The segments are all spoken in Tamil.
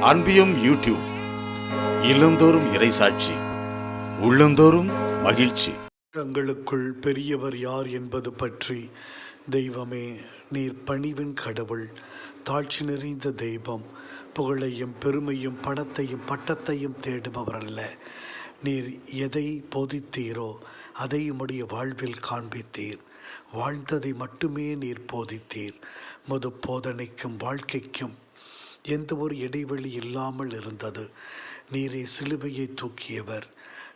அன்பியும் யூடியூப் இல்லந்தோறும் இறைசாட்சி உள்ளந்தோறும் மகிழ்ச்சி. தங்களுக்குள் பெரியவர் யார் என்பது பற்றி தெய்வமே நீர் பணிவின் கடவுள் தாழ்ச்சி நிறைந்த தெய்வம் புகழையும் பெருமையும் பணத்தையும் பட்டத்தையும் தேடுபவர் அல்ல நீர் எதை போதித்தீரோ அதை உம்முடைய வாழ்வில் காண்பித்தீர். வாழ்ந்ததை மட்டுமே நீர் போதித்தீர். முது போதனைக்கும் வாழ்க்கைக்கும் எந்த ஒரு இடைவெளி இல்லாமல் இருந்தது. நீரே சிலுவையை தூக்கியவர்.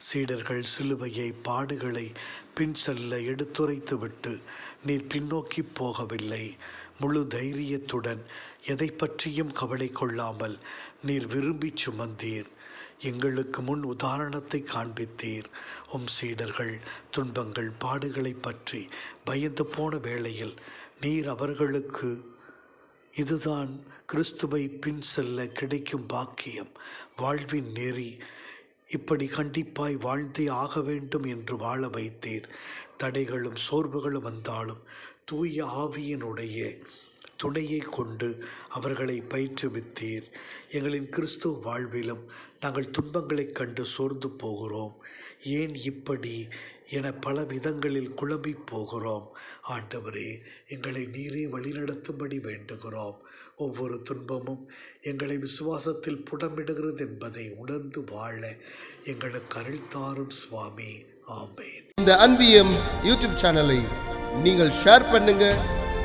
சீடர்கள் சிலுவையை பாடுகளை பின் செல்ல எடுத்துரைத்துவிட்டு நீர் பின்னோக்கி போகவில்லை. முழு தைரியத்துடன் எதை பற்றியும் கவலை கொள்ளாமல் நீர் விரும்பி சுமந்தீர். எங்களுக்கு முன் உதாரணத்தை காண்பித்தீர். உம் சீடர்கள் துன்பங்கள் பாடுகளை பற்றி பயந்து போன வேளையில் நீர் அவர்களுக்கு இதுதான் கிறிஸ்துவை பின் செல்ல கிடைக்கும் பாக்கியம். வாழ்வின் நெறி. இப்படி கண்டிப்பாய் வாழ்ந்தே ஆக வேண்டும் என்று வாழ வைத்தீர். தடைகளும் சோர்வுகளும் வந்தாலும் தூய ஆவியினுடைய துணையை கொண்டு அவர்களை பயிற்றுவித்தீர். எங்களின் கிறிஸ்துவ வாழ்விலும் நாங்கள் துன்பங்களைக் கண்டு சோர்ந்து போகிறோம். ஏன் இப்படி? என பல விதங்களில் குழம்பி போகிறோம். ஆண்டவரே எங்களை நீரே வழிநடத்தும்படி வேண்டுகிறோம். ஒவ்வொரு துன்பமும் எங்களை விசுவாசத்தில் புடமிடுகிறது என்பதை உணர்ந்து வாழ எங்களுக்கு அருள் தாரும் சுவாமி. ஆமேன். இந்த அன்பியம் யூடியூப் சேனலை நீங்கள் ஷேர் பண்ணுங்கள்